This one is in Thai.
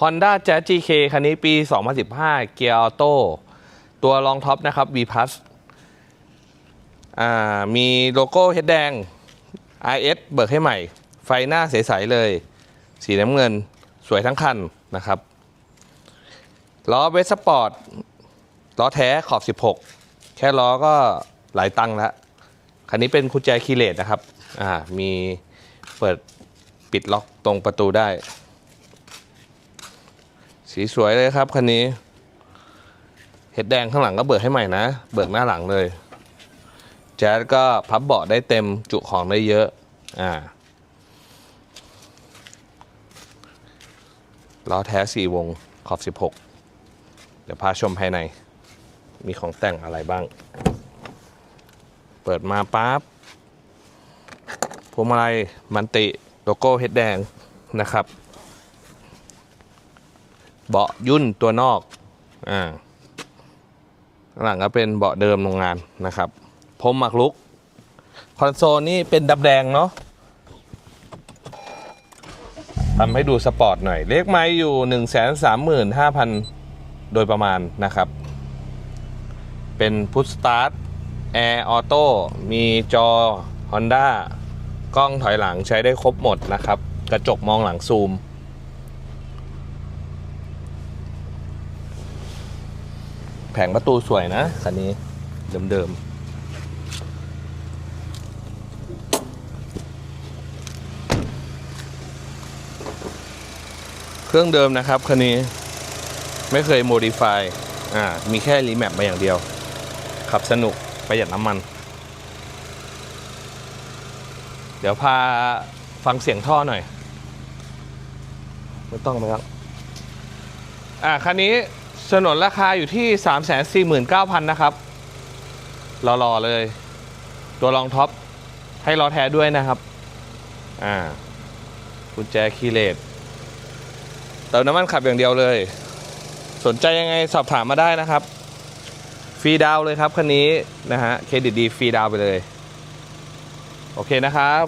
Honda Jazz GK คันนี้ปี 2015 เกียร์ออโต้ตัวรองท็อปนะครับ V Plus มีโลโก้เฮดแดง RS เบิกให้ใหม่ ไฟหน้าใส ๆ เลย สีน้ำเงินสวยทั้งคันนะครับ ล้อเวสปอร์ต ล้อแท้ขอบ 16 แค่ล้อก็หลายตังค์แล้ว คันนี้เป็นกุญแจคีเลสนะครับ มีเปิดปิดล็อกตรงประตูได้ สีสวยเลยครับคันนี้ เห็ดแดงข้างหลังก็เบิกให้ใหม่นะ เบิกหน้าหลังเลย แจ๊สก็พับเบาะได้เต็มจุของได้เยอะ อ่าล้อแท้สี่วงขอบ 16 เดี๋ยวพาชมภายใน มีของแต่งอะไรบ้าง เปิดมาปั๊บพวงมาลัยมันติ โลโก้เฮดแดงนะครับ เบาะยุ่นตัวนอกอ่าหลังก็เป็นเบาะเดิมโรงงานนะครับพรมหมักลุก คอนโซลนี่เป็นดำแดงเนาะทำให้ดูสปอร์ตหน่อย เลขไม้อยู่ 1 3 5 0 0 0 โดยประมาณนะครับ เป็นพุทสตาร์ทแอร์ออโต้มีจอ Honda กล้องถอยหลังใช้ได้ครบหมดนะครับ กระจกมองหลังซูม แผงประตูสวยนะคันนี้เดิมๆ เครื่องเดิมนะครับคันนี้ไม่เคยโมดิฟายอ่ามีแค่รีแมปมาอย่างเดียว ขับสนุกประหยัดน้ำมัน เดี๋ยวพาฟังเสียงท่อหน่อย ไม่ต้องนะครับ อ่าคันนี้ สนนราคาอยู่ที่ 349,000 นะครับรอๆเลย ตัวรองท็อป ให้ล้อแท้ด้วยนะครับ อ่ากุญแจคีเลสเติมน้ำมันขับอย่างเดียวเลย สนใจยังไงสอบถามมาได้นะครับ ฟรีดาวเลยครับคันนี้นะฮะ เครดิตดีฟรีดาวไปเลย โอเคนะครับ